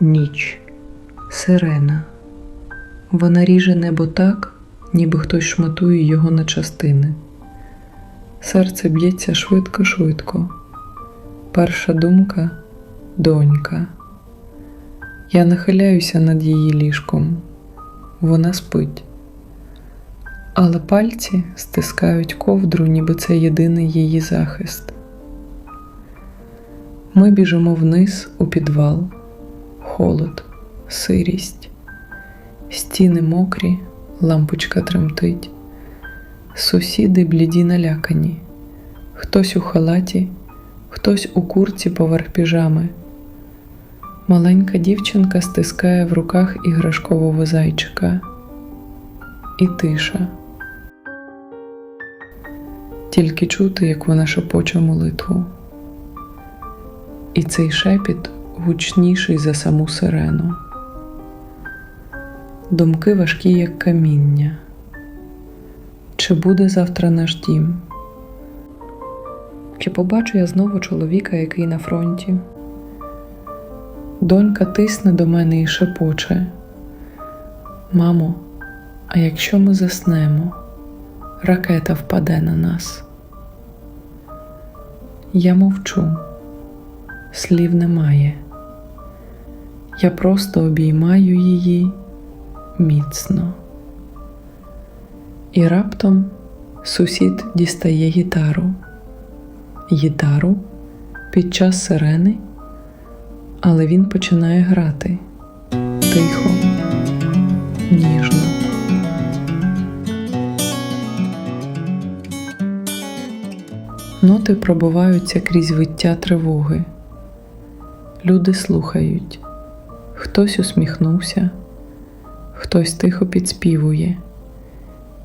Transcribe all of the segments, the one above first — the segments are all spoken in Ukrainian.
Ніч. Сирена. Вона ріже небо так, ніби хтось шматує його на частини. Серце б'ється швидко-швидко. Перша думка донька. Я нахиляюся над її ліжком. Вона спить. Але пальці стискають ковдру, ніби це єдиний її захист. Ми біжимо вниз у підвал, холод, сирість, стіни мокрі, лампочка тремтить, сусіди бліді налякані, хтось у халаті, хтось у курці поверх піжами. Маленька дівчинка стискає в руках іграшкового зайчика. І тиша. Тільки чути, як вона шепоче молитву. І цей шепіт гучніший за саму сирену. Думки важкі, як каміння. Чи буде завтра наш дім? Чи побачу я знову чоловіка, який на фронті? Донька тисне до мене і шепоче. Мамо, а якщо ми заснемо, ракета впаде на нас. Я мовчу, слів немає. Я просто обіймаю її міцно. І раптом сусід дістає гітару. Гітару під час сирени, але він починає грати тихо, ніжно. Ноти пробиваються крізь виття тривоги. Люди слухають, хтось усміхнувся, хтось тихо підспівує,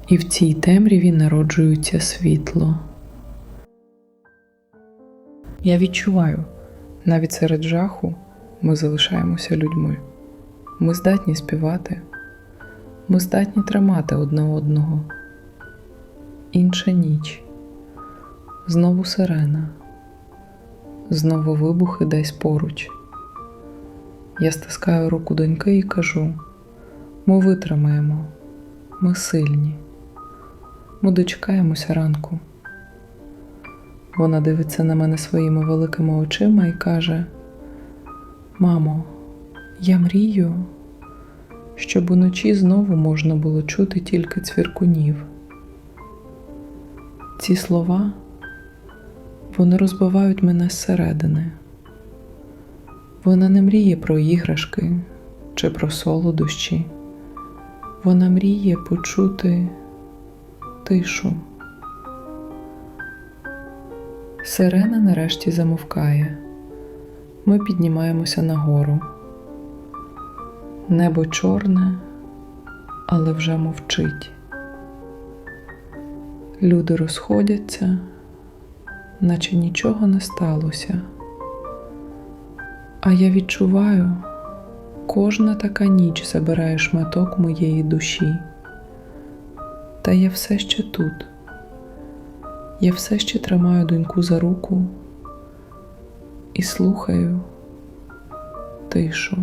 і в цій темряві народжується світло. Я відчуваю, навіть серед жаху ми залишаємося людьми. Ми здатні співати, ми здатні тримати одне одного. Інша ніч. Знову сирена, знову вибухи десь поруч. Я стискаю руку доньки і кажу: ми витримаємо, ми сильні, ми дочекаємося ранку. Вона дивиться на мене своїми великими очима і каже: Мамо, я мрію, щоб уночі знову можна було чути тільки цвіркунів. Ці слова вони розбивають мене зсередини. Вона не мріє про іграшки чи про солодощі. Вона мріє почути тишу. Сирена нарешті замовкає. Ми піднімаємося нагору. Небо чорне, але вже мовчить. Люди розходяться, наче нічого не сталося. А я відчуваю, кожна така ніч забирає шматок моєї душі. Та я все ще тут. Я все ще тримаю доньку за руку і слухаю тишу,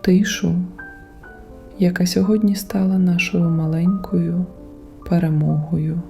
тишу, яка сьогодні стала нашою маленькою перемогою.